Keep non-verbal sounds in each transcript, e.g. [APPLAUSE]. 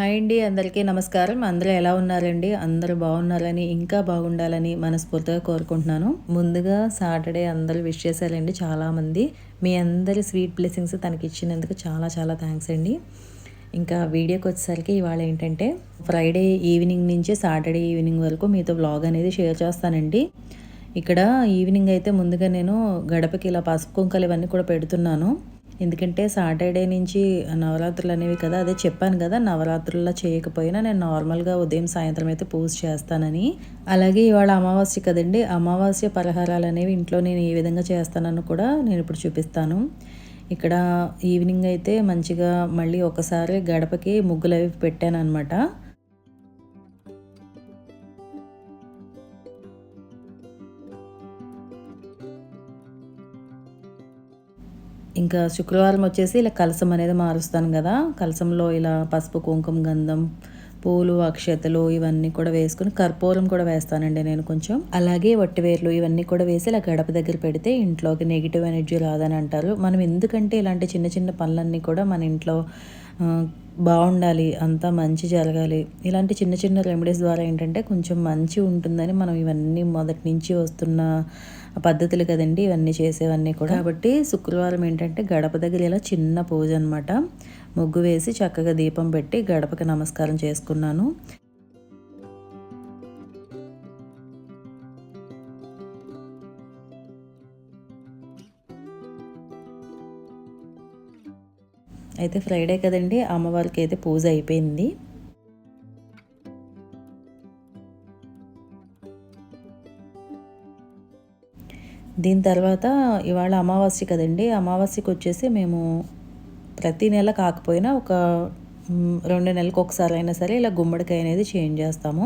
Hi అండి అందరికీ నమస్కారం. అందరూ ఎలా ఉన్నారండి? అందరూ బాగున్నారని ఇంకా బాగుండాలని మనస్ఫూర్తిగా కోరుకుంటున్నాను. ముందుగా సాటర్డే అందరూ విష్ చేశారండి చాలామంది. మీ అందరి స్వీట్ బ్లెస్సింగ్స్ తనకి ఇచ్చినందుకు చాలా చాలా థ్యాంక్స్ అండి. ఇంకా వీడియోకి వచ్చేసరికి ఇవాళ ఏంటంటే ఫ్రైడే ఈవినింగ్ నుంచి సాటర్డే ఈవినింగ్ వరకు మీతో వ్లాగ్ అనేది షేర్ చేస్తానండి. ఇక్కడ ఈవినింగ్ అయితే ముందుగా నేను గడపకి ఇలా పసుపు కుంకలు ఇవన్నీ కూడా పెడుతున్నాను. ఎందుకంటే సాటర్డే నుంచి నవరాత్రులు అనేవి కదా అదే చెప్పాను కదా నవరాత్రుల్లో చేయకపోయినా నేను నార్మల్గా ఉదయం సాయంత్రం అయితే పూజ చేస్తానని. అలాగే ఇవాళ అమావాస్య కదండి అమావాస్య పరిహారాలు అనేవి ఇంట్లో నేను ఏ విధంగా చేస్తానని కూడా నేను ఇప్పుడు చూపిస్తాను. ఇక్కడ ఈవినింగ్ అయితే మంచిగా మళ్ళీ ఒకసారి గడపకి ముగ్గులు అవి పెట్టాను అనమాట ఇంకా శుక్రవారం వచ్చేసి ఇలా కలసం అనేది మారుస్తాను కదా. కలసంలో ఇలా పసుపు కుంకుమ గంధం పూలు అక్షతలు ఇవన్నీ కూడా వేసుకుని కర్పూరం కూడా వేస్తానండి నేను కొంచెం. అలాగే వట్టివేర్లు ఇవన్నీ కూడా వేసి ఇలా గడప దగ్గర పెడితే ఇంట్లోకి నెగిటివ్ ఎనర్జీ రాదని అంటారు. మనం ఎందుకంటే ఇలాంటి చిన్న చిన్న పనులన్నీ కూడా మన ఇంట్లో బాగుండాలి అంతా మంచి జరగాలి. ఇలాంటి చిన్న చిన్న రెమెడీస్ ద్వారా ఏంటంటే కొంచెం మంచి ఉంటుందని మనం ఇవన్నీ మొదటి నుంచి వస్తున్న పద్ధతులు కదండి ఇవన్నీ చేసేవన్నీ కూడా. కాబట్టి శుక్రవారం ఏంటంటే గడప దగ్గర ఇలా చిన్న పూజ అనమాట ముగ్గు వేసి చక్కగా దీపం పెట్టి గడపకి నమస్కారం చేసుకున్నాను. అయితే ఫ్రైడే కదండి అమ్మవారికి అయితే పూజ అయిపోయింది. దీని తర్వాత ఇవాళ అమావాస్య కదండి. అమావాస్యకి వచ్చేసి మేము ప్రతి నెల కాకపోయినా ఒక రెండు నెలలకు ఒకసారి అయినా సరే ఇలా గుమ్మడికాయ అనేది చేంజ్ చేస్తాము.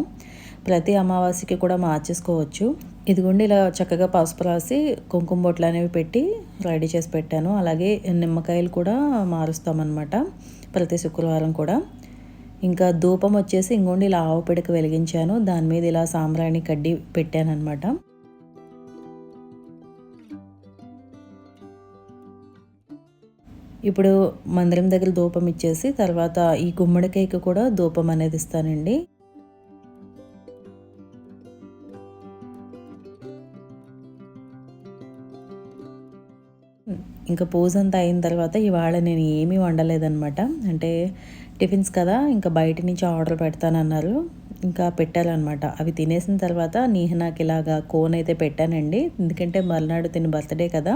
ప్రతి అమావాస్యకి కూడా మార్చేసుకోవచ్చు. ఇదిగోండి ఇలా చక్కగా పసుపు రాసి కుంకుమ బొట్లు అనేవి పెట్టి రెడీ చేసి పెట్టాను. అలాగే నిమ్మకాయలు కూడా మారుస్తామన్నమాట ప్రతి శుక్రవారం కూడా. ఇంకా ధూపం వచ్చేసి ఇంకోండి ఇలా ఆవు పిడక వెలిగించాను. దాని మీద ఇలా సాంబ్రాణి కడ్డి పెట్టాను అనమాట ఇప్పుడు మందిరం దగ్గర ధూపం ఇచ్చేసి తర్వాత ఈ గుమ్మడికాయకి కూడా ధూపం అనేది ఇస్తానండి. ఇంకా పూజ అంతా అయిన తర్వాత ఇవాళ నేను ఏమీ వండలేదనమాట అంటే టిఫిన్స్ కదా ఇంకా బయట నుంచి ఆర్డర్ పెడతానన్నారు. ఇంకా పెట్టాలన్నమాట. అవి తినేసిన తర్వాత నీహనాకి ఇలాగా కోన్ అయితే పెట్టానండి. ఎందుకంటే మర్నాడు తిని బర్త్డే కదా.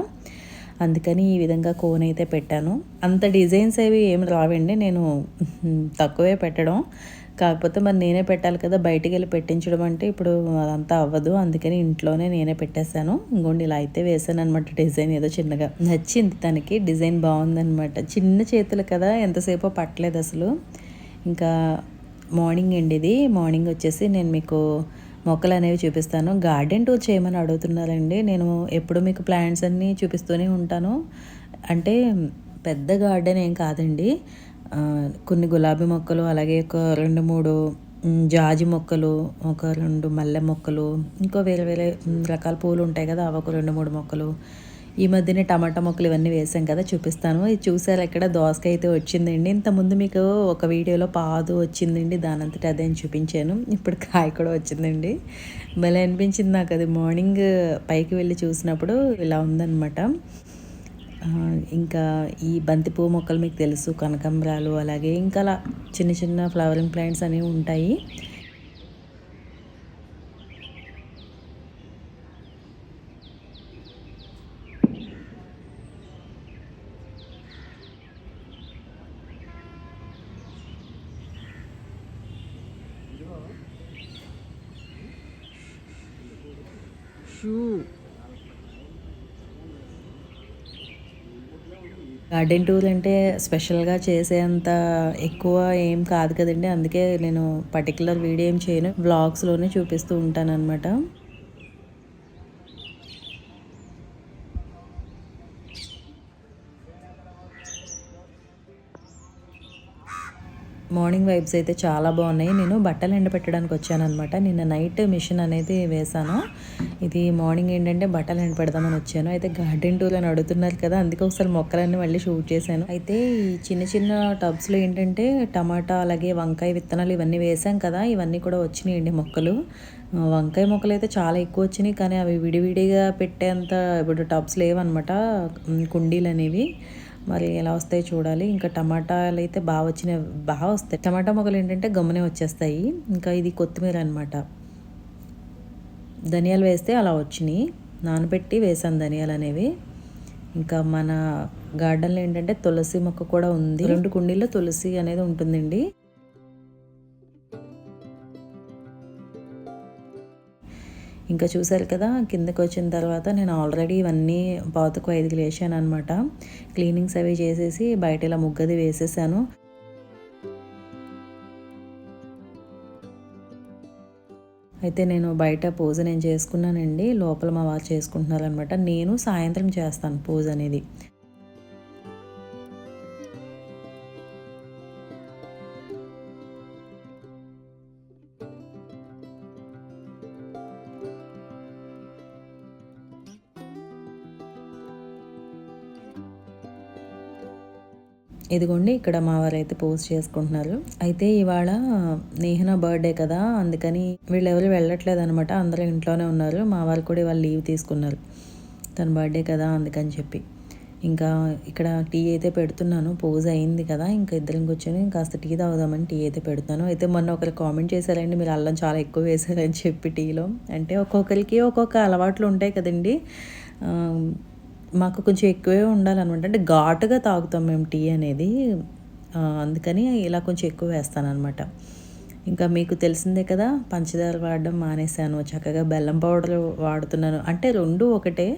అందుకని ఈ విధంగా కోన్ అయితే పెట్టాను. అంత డిజైన్స్ అవి ఏమి రావండి. నేను తక్కువే పెట్టడం. కాకపోతే మరి నేనే పెట్టాలి కదా బయటికి వెళ్ళి పెట్టించడం అంటే ఇప్పుడు అదంతా అవ్వదు. అందుకని ఇంట్లోనే నేనే పెట్టేశాను. ఇంకోండి ఇలా అయితే వేసాను అనమాట డిజైన్ ఏదో చిన్నగా నచ్చింది తనకి. డిజైన్ బాగుందనమాట చిన్న చేతులు కదా ఎంతసేపో పట్టలేదు అసలు. ఇంకా మార్నింగ్ అండి ఇది. మార్నింగ్ వచ్చేసి నేను మీకు మొక్కలు అనేవి చూపిస్తాను. గార్డెన్ టూర్ చేయమని అడుగుతున్నారండి. నేను ఎప్పుడు మీకు ప్లాంట్స్ అన్నీ చూపిస్తూనే ఉంటాను. అంటే పెద్ద గార్డెన్ ఏం కాదండి. కొన్ని గులాబీ మొక్కలు అలాగే ఒక రెండు మూడు జాజి మొక్కలు ఒక రెండు మల్లె మొక్కలు ఇంకో వేరే వేరే రకాల పూలు ఉంటాయి కదా అవి ఒక రెండు మూడు మొక్కలు ఈ మధ్యనే టమాటా మొక్కలు ఇవన్నీ వేసాం కదా చూపిస్తాను. ఇది చూసారు ఇక్కడ దోసకాయ అయితే వచ్చిందండి. ఇంతకుముందు మీకు ఒక వీడియోలో పాదు వచ్చిందండి దాని అదే అదే చూపించాను. ఇప్పుడు కాయ కూడా వచ్చిందండి. భలే అనిపించింది నాకు అది. మార్నింగ్ పైకి వెళ్ళి చూసినప్పుడు ఇలా ఉందన్నమాట. ఇంకా ఈ బంతిపూ మొక్కలు మీకు తెలుసు కనకంబరాలు అలాగే ఇంకా అలా చిన్న చిన్న ఫ్లవరింగ్ ప్లాంట్స్ అనేవి ఉంటాయి. గార్డెన్ టూర్ అంటే స్పెషల్గా చేసేంత ఎక్కువ ఏం కాదు కదండి. అందుకే నేను పర్టికులర్ వీడియో ఏం చేయను. బ్లాగ్స్లోనే చూపిస్తూ ఉంటాను అనమాట మార్నింగ్ వైబ్స్ అయితే చాలా బాగున్నాయి. నేను బట్టలు ఎండబెట్టడానికి వచ్చానమాట నిన్న నైట్ మిషన్ అనేది వేశాను. ఇది మార్నింగ్ ఏంటంటే బట్టలు ఎండబెడదామని వచ్చాను. అయితే గార్డెన్ టూర్ అని అడుగుతున్నారు కదా అందుకే ఒకసారి మొక్కలన్నీ మళ్ళీ షూట్ చేశాను. అయితే ఈ చిన్న చిన్న టబ్స్లో ఏంటంటే టమాటా అలాగే వంకాయ విత్తనాలు ఇవన్నీ వేసాం కదా ఇవన్నీ కూడా వచ్చినాయండి మొక్కలు. వంకాయ మొక్కలు అయితే చాలా ఎక్కువ వచ్చినాయి కానీ అవి విడివిడిగా పెట్టేంత ఇప్పుడు టబ్స్ లేవన్నమాట కుండీలు అనేవి. మరి ఎలా వస్తాయి చూడాలి. ఇంకా టమాటాలు అయితే బాగా వచ్చినాయి బాగా వస్తాయి. టమాటా మొక్కలు ఏంటంటే గమ్మునే వచ్చేస్తాయి. ఇంకా ఇది కొత్తిమీర అనమాట ధనియాలు వేస్తే అలా వచ్చినాయి. నానబెట్టి వేసాను ధనియాలు అనేవి. ఇంకా మన గార్డెన్లో ఏంటంటే తులసి మొక్క కూడా ఉంది. రెండు కుండీల్లో తులసి అనేది ఉంటుందండి. ఇంకా చూసారు కదా కిందకి వచ్చిన తర్వాత నేను ఆల్రెడీ ఇవన్నీ పాతకు ఐదుగులు లేచాను అనమాట క్లీనింగ్స్ అవి చేసేసి బయట ఇలా ముగ్గది వేసేసాను. అయితే నేను బయట పూజ నేను చేసుకున్నానండి. లోపల మా వారు చేసుకుంటున్నారనమాట నేను సాయంత్రం చేస్తాను పూజ అనేది. ఇదిగోండి ఇక్కడ మా వారు అయితే పోస్ట్ చేసుకుంటున్నారు. అయితే ఇవాళ నేహన బర్త్డే కదా అందుకని వీళ్ళెవరు వెళ్ళట్లేదు అనమాట అందరూ ఇంట్లోనే ఉన్నారు. మా వారు కూడా ఇవాళ లీవ్ తీసుకున్నారు. తన బర్త్డే కదా అందుకని చెప్పి. ఇంకా ఇక్కడ టీ అయితే పెడుతున్నాను. పోజ్ అయింది కదా ఇంకా ఇద్దరం కూర్చొని కాస్త టీ తాగుదామని టీ అయితే పెడుతున్నాను. అయితే మొన్న ఒకరు కామెంట్ చేశారండి మీరు అల్లం చాలా ఎక్కువ వేశారని చెప్పి టీలో. అంటే ఒక్కొక్కరికి ఒక్కొక్క అలవాట్లు ఉంటాయి కదండి. మాకు కొంచెం ఎక్కువే ఉండాలన్నమాట. అంటే ఘాటుగా తాగుతాం మేము టీ అనేది. అందుకని ఇలా కొంచెం ఎక్కువ వేస్తానమాట ఇంకా మీకు తెలిసిందే కదా పంచదార వాడడం మానేశాను. చక్కగా బెల్లం పౌడర్ వాడుతున్నాను. అంటే రెండు ఒకటే.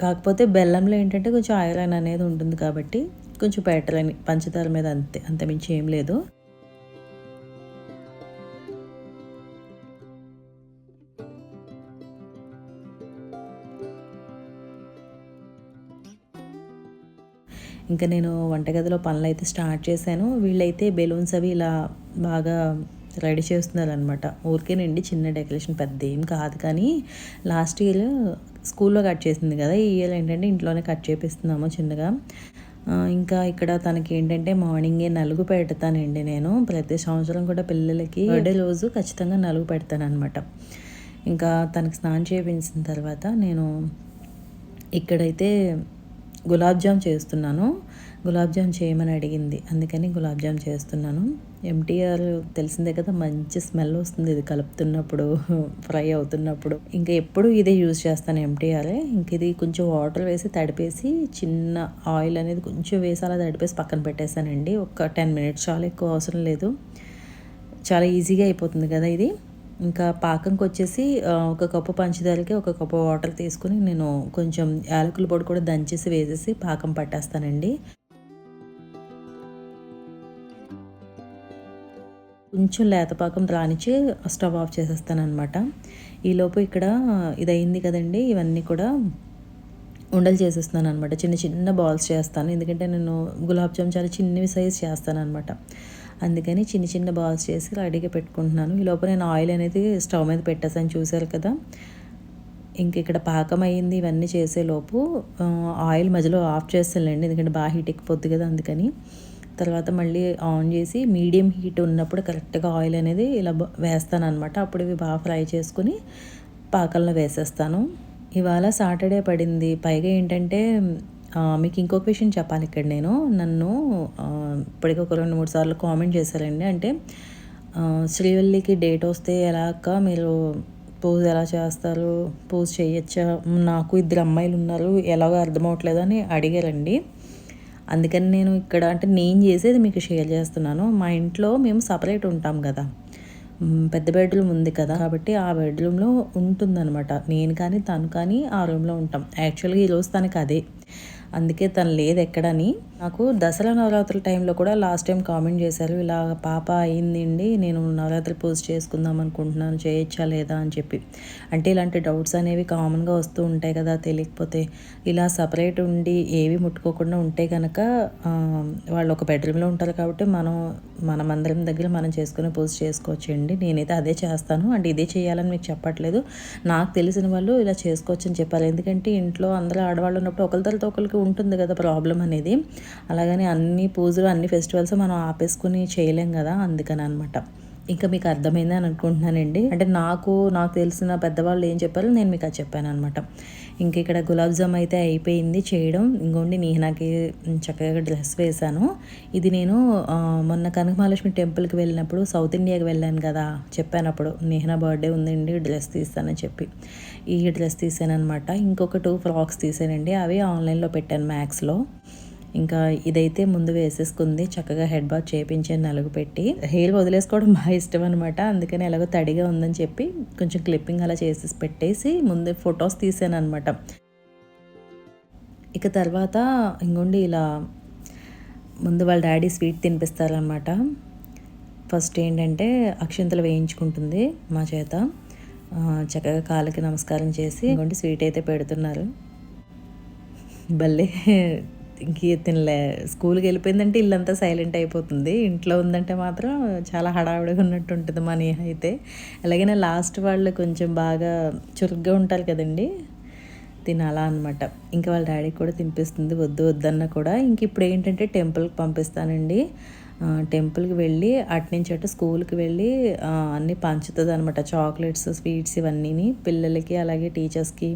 కాకపోతే బెల్లంలో ఏంటంటే కొంచెం ఐరన్ అనేది ఉంటుంది కాబట్టి కొంచెం బెటర్ అని. పంచదార మీద అంతే అంతమించి ఏం లేదు. ఇంకా నేను వంటగదిలో పనులు అయితే స్టార్ట్ చేశాను. వీళ్ళైతే బెలూన్స్ అవి ఇలా బాగా రెడీ చేస్తున్నారు అనమాట ఊరికేనండి చిన్న డెకరేషన్ పెద్ద ఏం కాదు కానీ లాస్ట్ ఇయర్ స్కూల్లో కట్ చేసింది కదా ఈ ఇయర్ ఏంటంటే ఇంట్లోనే కట్ చేపిస్తున్నాము చిన్నగా. ఇంకా ఇక్కడ తనకి ఏంటంటే మార్నింగే నలుగు పెడతానండి నేను. ప్రతి సంవత్సరం కూడా పిల్లలకి బర్త్డే రోజు ఖచ్చితంగా నలుగు పెడతాను అనమాట ఇంకా తనకి స్నానం చేయించిన తర్వాత నేను ఇక్కడైతే గులాబ్ జామ్ చేస్తున్నాను. గులాబ్ జామ్ చేయమని అడిగింది. అందుకని గులాబ్ జామ్ చేస్తున్నాను. ఎంటీఆర్ తెలిసిందే కదా మంచి స్మెల్ వస్తుంది ఇది కలుపుతున్నప్పుడు ఫ్రై అవుతున్నప్పుడు. ఇంకా ఎప్పుడు ఇదే యూజ్ చేస్తాను ఎంటీఆరే ఇంక ఇది కొంచెం వాటర్ వేసి తడిపేసి చిన్న ఆయిల్ అనేది కొంచెం వేసి అలా తడిపేసి పక్కన పెట్టేశానండి. ఒక టెన్ మినిట్స్ చాలా ఎక్కువ అవసరం లేదు. చాలా ఈజీగా అయిపోతుంది కదా ఇది. ఇంకా పాకంకి వచ్చేసి ఒక కప్పు పంచదారకి ఒక కప్పు వాటర్ తీసుకుని నేను కొంచెం యాలకుల పొడి కూడా దంచేసి వేసేసి పాకం పట్టేస్తానండి. కొంచెం లేతపాకం రానిచ్చి స్టవ్ ఆఫ్ చేసేస్తాను అనమాట ఈలోపు ఇక్కడ ఇది అయింది కదండి ఇవన్నీ కూడా ఉండలు చేసేస్తున్నాను అనమాట చిన్న చిన్న బాల్స్ చేస్తాను. ఎందుకంటే నేను గులాబ్ జామ్ చాలా చిన్నవి సైజ్ చేస్తాను అనమాట అందుకని చిన్న చిన్న బాల్స్ చేసి రెడీగా పెట్టుకుంటున్నాను. ఈ లోపల నేను ఆయిల్ అనేది స్టవ్ మీద పెట్టేసాను చూసారు కదా? ఇంక ఇక్కడ పాకం అయ్యింది ఇవన్నీ చేసేలోపు ఆయిల్ మధ్యలో ఆఫ్ చేస్తానులేండి ఎందుకంటే బాగా హీట్ ఎక్కిపోద్ది కదా అందుకని. తర్వాత మళ్ళీ ఆన్ చేసి మీడియం హీట్ ఉన్నప్పుడు కరెక్ట్గా ఆయిల్ అనేది ఇలా వేస్తాను అనమాట అప్పుడు ఇవి బాగా ఫ్రై చేసుకుని పాకంలో వేసేస్తాను. ఇవాళ సాటర్డే పడింది. పైగా ఏంటంటే మీకు ఇంకొక విషయం చెప్పాలి ఇక్కడ నేను. నన్ను ఇప్పటికీ ఒక రెండు మూడు సార్లు కామెంట్ చేశారండి. అంటే శ్రీవల్లికి డేట్ వస్తే ఎలాక మీరు పూజ ఎలా చేస్తారు పూజ చేయొచ్చా నాకు ఇద్దరు అమ్మాయిలు ఉన్నారు ఎలాగో అర్థమవట్లేదు అని అడిగారండి. అందుకని నేను ఇక్కడ అంటే నేను చేసేది మీకు షేర్ చేస్తున్నాను. మా ఇంట్లో మేము సపరేట్ ఉంటాం కదా. పెద్ద బెడ్రూమ్ ఉంది కదా. కాబట్టి ఆ బెడ్రూమ్లో ఉంటుందన్నమాట. నేను కానీ తను కానీ ఆ రూమ్లో ఉంటాం. యాక్చువల్గా ఈరోజు తనకి అదే. అందుకే తను లేదు ఎక్కడని నాకు దసరా నవరాత్రుల టైంలో కూడా లాస్ట్ టైం కామెంట్ చేశారు ఇలా పాప అయిందండి నేను నవరాత్రి పూజ చేసుకుందాం అనుకుంటున్నాను చేయొచ్చా లేదా అని చెప్పి. అంటే ఇలాంటి డౌట్స్ అనేవి కామన్గా వస్తూ ఉంటాయి కదా తెలియకపోతే ఇలా సపరేట్ ఉండి ఏవి ముట్టుకోకుండా ఉంటే కనుక వాళ్ళు ఒక బెడ్రూమ్లో ఉంటారు కాబట్టి మనం మన మందిరం దగ్గర మనం చేసుకునే పూజ చేసుకోవచ్చండి. నేనైతే అదే చేస్తాను అంటే ఇదే చేయాలని మీకు చెప్పట్లేదు. నాకు తెలిసిన వాళ్ళు ఇలా చేసుకోవచ్చు అని చెప్పారు. ఎందుకంటే ఇంట్లో అందరూ ఆడవాళ్ళు ఉన్నప్పుడు ఒకరి ఒకరికి ఉంటుంది కదా ప్రాబ్లం అనేది. అలాగని అన్ని పూజలు అన్ని ఫెస్టివల్స్ మనం ఆపేసుకుని చేయలేం కదా అందుకని అనమాట ఇంకా మీకు అర్థమైంది అని అనుకుంటున్నానండి. అంటే నాకు నాకు తెలిసిన పెద్దవాళ్ళు ఏం చెప్పారో నేను మీకు అది చెప్పాను అనమాట ఇంక ఇక్కడ గులాబ్ జామ్ అయితే అయిపోయింది చేయడం. ఇంకోండి నీహనాకి చక్కగా డ్రెస్ వేశాను. ఇది నేను మొన్న కనకమహాలక్ష్మి టెంపుల్కి వెళ్ళినప్పుడు సౌత్ ఇండియాకి వెళ్ళాను కదా చెప్పాను అప్పుడు నీహనా బర్త్డే ఉందండి డ్రెస్ తీస్తానని చెప్పి. ఈ డ్రెస్ తీసాను అనమాట ఇంకొక టూ ఫ్రాక్స్ తీసానండి అవి ఆన్లైన్లో పెట్టాను మ్యాక్స్లో. ఇంకా ఇదైతే ముందు వేసేసుకుంది. చక్కగా హెడ్ బాత్ చేయించాను నలుగు పెట్టి హెయిర్ వదిలేసుకోవడం బాగా ఇష్టం అనమాట అందుకని ఎలాగో తడిగా ఉందని చెప్పి కొంచెం క్లిప్పింగ్ అలా చేసేసి పెట్టేసి ముందే ఫొటోస్ తీసాను అనమాట ఇక తర్వాత ఇంకొండి ఇలా ముందు వాళ్ళ డాడీ స్వీట్ తినిపిస్తారనమాట ఫస్ట్ ఏంటంటే అక్షంతలు వేయించుకుంటుంది మా చేత. చక్కగా కాళ్ళకి నమస్కారం చేసి ఇంకొండి స్వీట్ అయితే పెడుతున్నారు. భలే తినలే స్కూల్కి వెళ్ళిపోయిందంటే ఇల్లంతా సైలెంట్ అయిపోతుంది. ఇంట్లో ఉందంటే మాత్రం చాలా హడావిడిగా ఉన్నట్టు ఉంటుంది మా నేహ అయితే. అలాగనే లాస్ట్ వాళ్ళు కొంచెం బాగా చురుగ్గా ఉంటారు కదండి. తినాలా అనమాట ఇంకా వాళ్ళ డాడీకి కూడా తినిపిస్తుంది. వద్దు వద్దన్న కూడా. ఇంక ఇప్పుడు ఏంటంటే టెంపుల్కి పంపిస్తానండి. టెంపుల్కి వెళ్ళి అటునుంచి అటు స్కూల్కి వెళ్ళి అన్నీ పంచుతుంది అనమాట చాక్లెట్స్ స్వీట్స్ ఇవన్నీ పిల్లలకి అలాగే టీచర్స్కి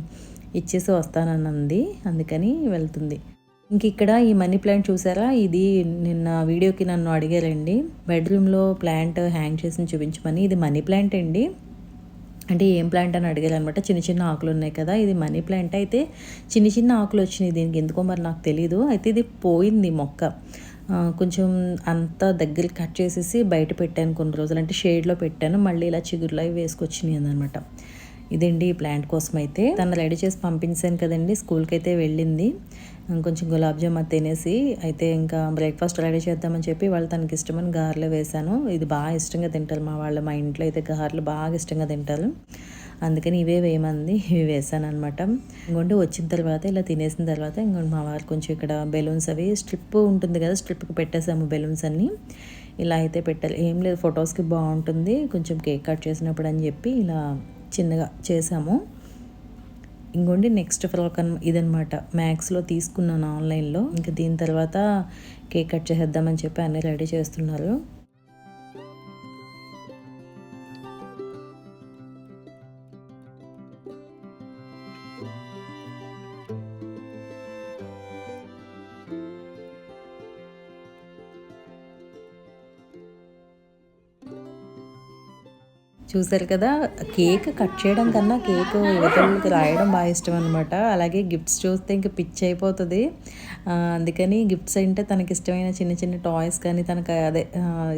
ఇచ్చేసి వస్తానన్నది. అందుకని వెళ్తుంది. ఇంక ఇక్కడ ఈ మనీ ప్లాంట్ చూసారా? ఇది నిన్న వీడియోకి నన్ను అడిగారండి. బెడ్రూమ్లో ప్లాంట్ హ్యాంగ్ చేసి చూపించమని. ఇది మనీ ప్లాంట్ అండి. అంటే ఏం ప్లాంట్ అని అడిగారు అనమాట చిన్న చిన్న ఆకులు ఉన్నాయి కదా. ఇది మనీ ప్లాంట్ అయితే చిన్న చిన్న ఆకులు వచ్చినాయి. దీనికి ఎందుకో మరి నాకు తెలీదు. అయితే ఇది పోయింది మొక్క. కొంచెం అంత దగ్గర కట్ చేసేసి బయట పెట్టాను కొన్ని రోజులు. అంటే షేడ్లో పెట్టాను. మళ్ళీ ఇలా చిగురులో వేసుకొచ్చినాయి అనమాట ఇదండి ఈ ప్లాంట్ కోసం అయితే తను రెడీ చేసి పంపించాను కదండి. స్కూల్కి అయితే వెళ్ళింది. కొంచెం గులాబ్ జామ్ అది తినేసి అయితే ఇంకా బ్రేక్ఫాస్ట్ రెడీ చేద్దామని చెప్పి వాళ్ళు తనకి ఇష్టమని గారెలు వేశాను. ఇది బాగా ఇష్టంగా తింటారు మా వాళ్ళు. మా ఇంట్లో అయితే గారెలు బాగా ఇష్టంగా తింటారు. అందుకని ఇవే వేయమంది. ఇవి వేసాను అనమాట ఇంకొంటే వచ్చిన తర్వాత ఇలా తినేసిన తర్వాత ఇంకోటి మా వారు కొంచెం ఇక్కడ బెలూన్స్ అవి స్ట్రిప్ ఉంటుంది కదా స్ట్రిప్కి పెట్టేసాము బెలూన్స్ అన్నీ. ఇలా అయితే పెట్టాలి. ఏం లేదు ఫొటోస్కి బాగుంటుంది. కొంచెం కేక్ కట్ చేసినప్పుడు అని చెప్పి ఇలా చిన్నగా చేసాము ఇంకోండి నెక్స్ట్ ఫ్రాక్ అన్ ఇదనమాట మ్యాక్స్లో తీసుకున్నాను ఆన్లైన్లో. ఇంకా దీని తర్వాత కేక్ కట్ చేసేద్దామని చెప్పి అన్నీ రెడీ చేస్తున్నారు. చూసారు కదా కేక్ కట్ చేయడం కన్నా కేక్ యువతలకి రాయడం బాగా ఇష్టం అనమాట అలాగే గిఫ్ట్స్ చూస్తే ఇంక పిచ్ అయిపోతుంది. అందుకని గిఫ్ట్స్ అంటే తనకి ఇష్టమైన చిన్న చిన్న టాయ్స్ కానీ తనకు అదే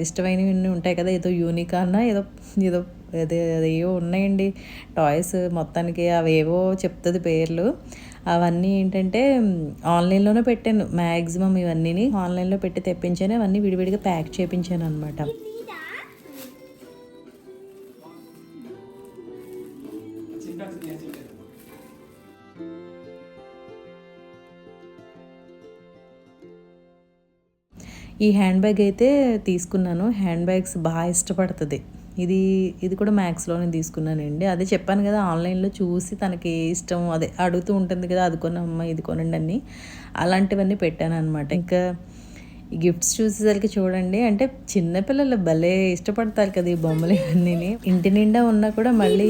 ఇష్టమైనవి ఉంటాయి కదా ఏదో యూనిక్ అన్నా ఏదో ఏదో అదే అదేవో ఉన్నాయండి టాయ్స్ మొత్తానికి అవేవో చెప్తుంది పేర్లు. అవన్నీ ఏంటంటే ఆన్లైన్లోనే పెట్టాను. మ్యాక్సిమం ఇవన్నీ ఆన్లైన్లో పెట్టి తెప్పించాను అవన్నీ విడివిడిగా ప్యాక్ చేయించాను అనమాట ఈ హ్యాండ్ బ్యాగ్ అయితే తీసుకున్నాను. హ్యాండ్ బ్యాగ్స్ బాగా ఇష్టపడుతుంది. ఇది ఇది కూడా మ్యాక్స్లోనే తీసుకున్నానండి. అదే చెప్పాను కదా ఆన్లైన్లో చూసి తనకి ఇష్టం అదే అడుగుతూ ఉంటుంది కదా అది కొనమ్మ ఇది కొనండి అని అలాంటివన్నీ పెట్టాను అనమాట ఇంకా ఈ గిఫ్ట్స్ చూసేసరికి చూడండి అంటే చిన్నపిల్లలు భలే ఇష్టపడతారు కదా ఈ బొమ్మలు ఇవన్నీ ఇంటి నిండా ఉన్నా కూడా మళ్ళీ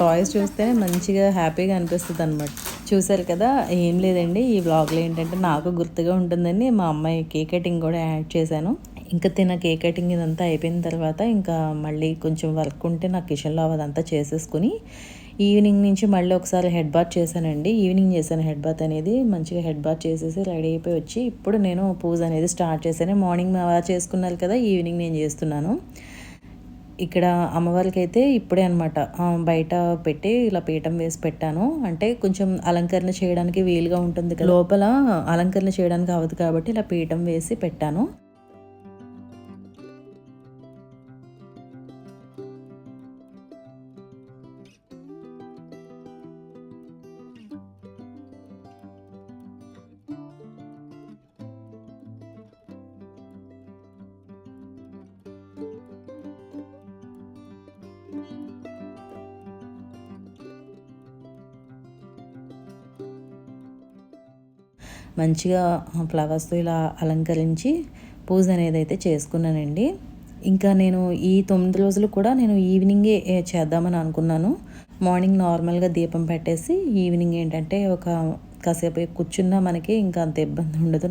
టాయ్స్ చూస్తే మంచిగా హ్యాపీగా అనిపిస్తుంది అనమాట చూశారు కదా ఏం లేదండి. ఈ బ్లాగ్లో ఏంటంటే నాకు గుర్తుగా ఉంటుందని మా అమ్మాయి కేక్ కటింగ్ కూడా యాడ్ చేశాను. ఇంకా తిన కేక్ కటింగ్ ఇదంతా అయిపోయిన తర్వాత ఇంకా మళ్ళీ కొంచెం వర్క్ ఉంటే నా కిచెన్లో అదంతా చేసేసుకుని ఈవినింగ్ నుంచి మళ్ళీ ఒకసారి హెడ్ బాత్ చేశానండి. ఈవినింగ్ చేశాను హెడ్ బాత్ అనేది మంచిగా హెడ్ బాత్ చేసేసి రెడీ అయిపోయి వచ్చి ఇప్పుడు నేను పూజ అనేది స్టార్ట్ చేశాను. మార్నింగ్ మా చేసుకున్నారు కదా ఈవినింగ్ నేను చేస్తున్నాను. ఇక్కడ అమ్మవారికి అయితే ఇప్పుడే అనమాట బయట పెట్టి ఇలా పీఠం వేసి పెట్టాను. అంటే కొంచెం అలంకరణ చేయడానికి వీలుగా ఉంటుంది లోపల అలంకరణ చేయడానికి అవ్వదు కాబట్టి ఇలా పీఠం వేసి పెట్టాను. మంచిగా ఫ్లవర్స్తో ఇలా అలంకరించి పూజ అనేది అయితే చేసుకున్నానండి. ఇంకా నేను ఈ తొమ్మిది రోజులు కూడా నేను ఈవినింగే చేద్దామని అనుకున్నాను. మార్నింగ్ నార్మల్గా దీపం పెట్టేసి ఈవినింగ్ ఏంటంటే ఒక కాసేపు కూర్చున్నా మనకి ఇంకా అంత ఇబ్బంది ఉండదు.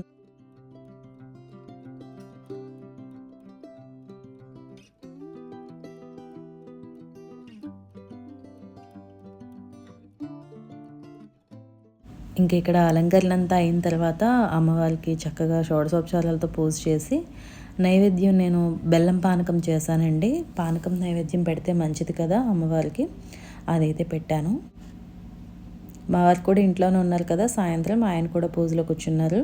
ఇంక ఇక్కడ అలంకరణ అంతా అయిన తర్వాత అమ్మవారికి చక్కగా షోడశోపచారాలతో పూజ చేసి నైవేద్యం నేను బెల్లం పానకం చేశానండి. పానకం నైవేద్యం పెడితే మంచిది కదా అమ్మవారికి. అదైతే పెట్టాను. మా వారు కూడా ఇంట్లోనే ఉన్నారు కదా సాయంత్రం ఆయన కూడా పూజలో కూర్చున్నారు.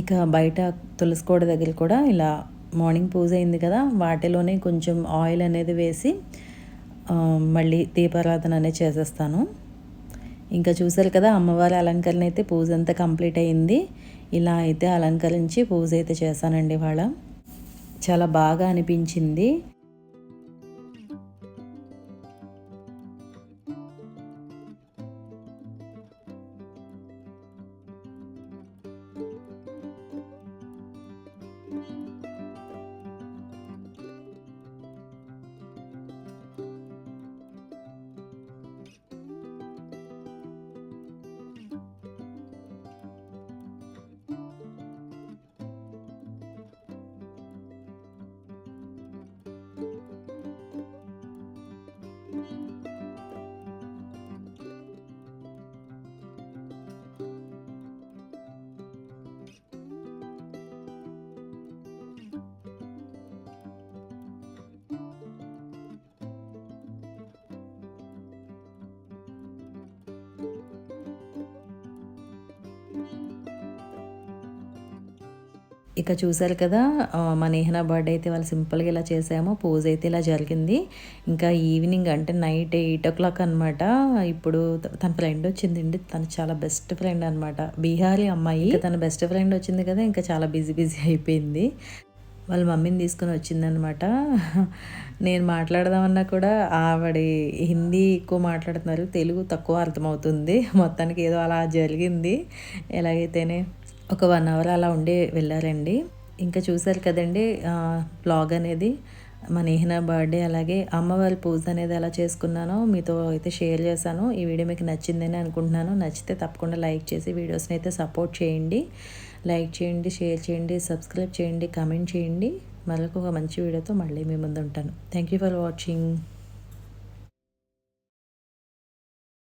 ఇక బయట తులసి కోడ దగ్గర కూడా ఇలా మార్నింగ్ పూజ అయింది కదా వాటిలోనే కొంచెం ఆయిల్ అనేది వేసి మళ్ళీ దీపారాధన అనేది చేసేస్తాను. ఇంకా చూసారు కదా అమ్మవారి అలంకరణ అయితే పూజ అంతా కంప్లీట్ అయింది. ఇలా అయితే అలంకరించి పూజ అయితే చేశానండి వాళ్ళ చాలా బాగా అనిపించింది. ఇక చూసారు కదా మా నేహన బర్త్డే అయితే వాళ్ళు సింపుల్గా ఇలా చేసాము. పోజ్ అయితే ఇలా జరిగింది. ఇంకా ఈవినింగ్ అంటే నైట్ ఎయిట్ ఓ క్లాక్ అనమాట ఇప్పుడు తన ఫ్రెండ్ వచ్చిందండి. తను చాలా బెస్ట్ ఫ్రెండ్ అనమాట బీహారీ అమ్మాయి. తన బెస్ట్ ఫ్రెండ్ వచ్చింది కదా ఇంకా చాలా బిజీ బిజీ [LAUGHS] అయిపోయింది. వాళ్ళ మమ్మీని తీసుకొని వచ్చిందనమాట నేను మాట్లాడదామన్నా కూడా ఆవిడ హిందీ ఎక్కువ మాట్లాడుతున్నారు. తెలుగు తక్కువ అర్థమవుతుంది. మొత్తానికి ఏదో అలా జరిగింది. ఎలాగైతేనే ఒక వన్ అవర్ అలా ఉండి వెళ్ళారండి. ఇంకా చూశారు కదండి బ్లాగ్ అనేది. మా నేహన బర్త్డే అలాగే అమ్మవారి పూజ అనేది ఎలా చేసుకున్నానో మీతో అయితే షేర్ చేశాను. ఈ వీడియో మీకు నచ్చిందని అనుకుంటున్నాను. నచ్చితే తప్పకుండా లైక్ చేసి వీడియోస్ని అయితే సపోర్ట్ చేయండి. లైక్ చేయండి షేర్ చేయండి సబ్స్క్రైబ్ చేయండి కామెంట్ చేయండి. మరొక ఒక మంచి వీడియోతో మళ్ళీ మీ ముందు ఉంటాను. Thank you for watching